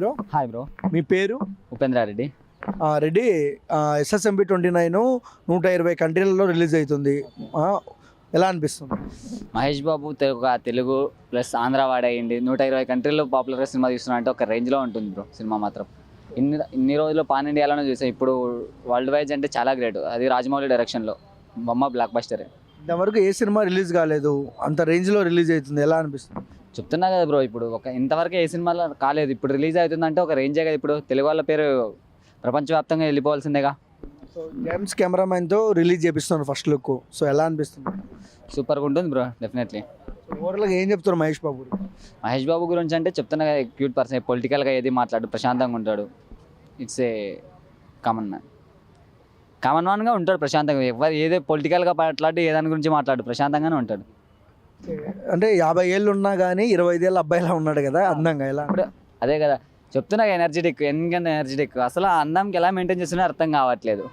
Bro? Hi bro. మీ పేరు? Upendra Reddy Reddy. SSMB twenty nine నూట ఇరవై కంట్రీలలో రిలీజ్ అవుతుంది. ఎలా అనిపిస్తుంది? మహేష్ బాబు తెలుగు తెలుగు ప్లస్ ఆంధ్ర వాడేయండి నూట ఇరవై కంట్రీల్లో పాపులర్ సినిమా తీస్తున్నా అంటే ఒక రేంజ్లో ఉంటుంది బ్రో సినిమా మాత్రం. ఇన్ని ఇన్ని రోజులు పాన్ ఇండియాలోనే చూసాం. ఇప్పుడు వరల్డ్ వైజ్ అంటే చాలా గ్రేట్. అది రాజమౌళి డైరెక్షన్లో. బొమ్మ బ్లాక్ బస్టర్ ఇంతవరకు ఏ సినిమా రిలీజ్ కాలేదు. అంత రేంజ్లో రిలీజ్ అవుతుంది. ఎలా అనిపిస్తుంది? చెప్తున్నా కదా బ్రో ఇప్పుడు ఒక ఇంతవరకు ఏ సినిమాలో కాలేదు. ఇప్పుడు రిలీజ్ అవుతుందంటే ఒక రేంజే కదా. ఇప్పుడు తెలుగు వాళ్ళ పేరు ప్రపంచవ్యాప్తంగా వెళ్ళిపోవాల్సిందేగా. సో జేమ్స్ కెమెరామెన్తో రిలీజ్ చేపిస్తున్నారు ఫస్ట్ లుక్. సో ఎలా అనిపిస్తుంది? సూపర్గా ఉంటుంది బ్రో డెఫినెట్లీ. ఓవరాల్గా ఏం చెప్తారు మహేష్ బాబు గురించి? మహేష్ బాబు గురించి అంటే చెప్తున్నా కదా క్యూట్ పర్సన్ పొలిటికల్గా ఏది మాట్లాడు ప్రశాంతంగా ఉంటాడు. It's a common man. Common మ్యాన్గా ఉంటాడు ప్రశాంతంగా. ఎవరు ఏదే పొలిటికల్గా మాట్లాడి ఏ దాని గురించి మాట్లాడు ప్రశాంతంగానే ఉంటాడు. అంటే యాభై ఏళ్ళు ఉన్నా కానీ ఇరవై ఐదేళ్ళ అబ్బాయిలా ఉన్నాడు కదా అందంగా ఎలా? ఇప్పుడు అదే కదా చెప్తున్నా ఎనర్జెటిక్ ఎందుకంటే ఎనర్జెటిక్ అసలు ఆ అందంకి ఎలా మెయింటైన్ చేస్తున్నా అర్థం కావట్లేదు.